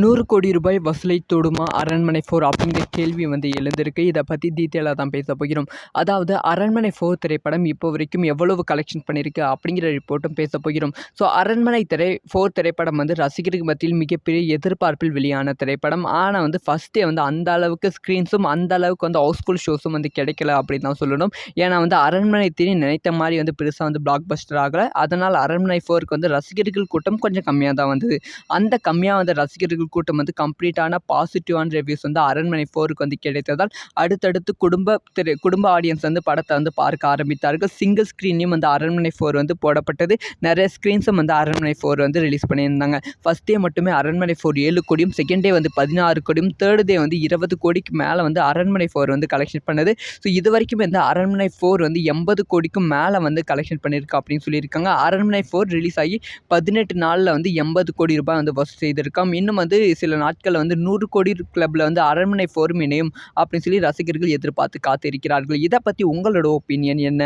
நூறு கோடி ரூபாய் வசூலை தொடுமா? அரண்மனை ஃபோர் அப்படிங்கிற கேள்வி வந்து எழுந்திருக்கு. இதை பற்றி டீட்டெயிலாக தான் பேச போகிறோம். அதாவது அரண்மனை ஃபோர் திரைப்படம் இப்போ வரைக்கும் எவ்வளவு கலெக்ஷன் பண்ணியிருக்கு அப்படிங்கிற ரிப்போர்ட்டும் பேச போகிறோம். ஸோ அரண்மனை திரை ஃபோர் திரைப்படம் வந்து ரசிகர்கள் மத்தியில் மிகப்பெரிய எதிர்பார்ப்பில் வெளியான திரைப்படம். ஆனால் வந்து ஃபஸ்ட்டே வந்து அந்த அளவுக்கு ஸ்க்ரீன்ஸும் அந்த அளவுக்கு வந்து ஹவுஸ்ஃபுல் ஷோஸும் வந்து கிடைக்கல அப்படின்னு தான் சொல்லணும். ஏன்னா வந்து அரண்மனை திரை நினைத்த மாதிரி வந்து பெருசாக வந்து பிளாக் பஸ்டர் ஆகலை. அதனால் அரண்மனை ஃபோருக்கு வந்து ரசிகர்கள் கூட்டம் கொஞ்சம் கம்மியாக தான் வந்தது. அந்த கம்மியாக வந்து ரசிகர்கள் கூட்டம் வந்து கம்ப்ளீட்டான பாசிட்டிவான ரிவ்யூஸ் வந்து அரண்மனை ஃபோருக்கு வந்து கிடைத்ததால் அடுத்தடுத்து குடும்ப திரை குடும்ப ஆடியன்ஸ் வந்து படத்தை வந்து பார்க்க ஆரம்பித்தார்கள். சிங்கிள் ஸ்க்ரீன்லேயும் வந்து அரண்மனை ஃபோர் வந்து போடப்பட்டது. நிறைய ஸ்க்ரீன்ஸும் வந்து அரண்மனை ஃபோர் வந்து ரிலீஸ் பண்ணியிருந்தாங்க. ஃபஸ்ட் டே மட்டுமே அரண்மனை ஃபோர் ஏழு கோடியும் செகண்ட் டே வந்து பதினாறு கோடியும் தேர்ட் டே வந்து இருபது கோடிக்கு மேலே வந்து அரண்மனை ஃபோர் வந்து கலெக்ஷன் பண்ணது. ஸோ இது வரைக்கும் இந்த அரண்மனை ஃபோர் வந்து எண்பது கோடிக்கும் மேலே வந்து கலெக்ஷன் பண்ணியிருக்கு அப்படின்னு சொல்லியிருக்காங்க. அரண்மனை ஃபோர் ரிலீஸ் ஆகி பதினெட்டு நாளில் வந்து எண்பது கோடி ரூபாய் வந்து வசூல் செய்திருக்காம். இன்னும் வந்து சில நாட்களில் வந்து நூறு கோடி கிளப்பில் வந்து அரண்மனை ஃபோரும் இணையும் அப்படின்னு சொல்லி ரசிகர்கள் எதிர்பார்த்து காத்திருக்கிறார்கள். இதை பற்றி உங்களோட ஒப்பீனியன் என்ன?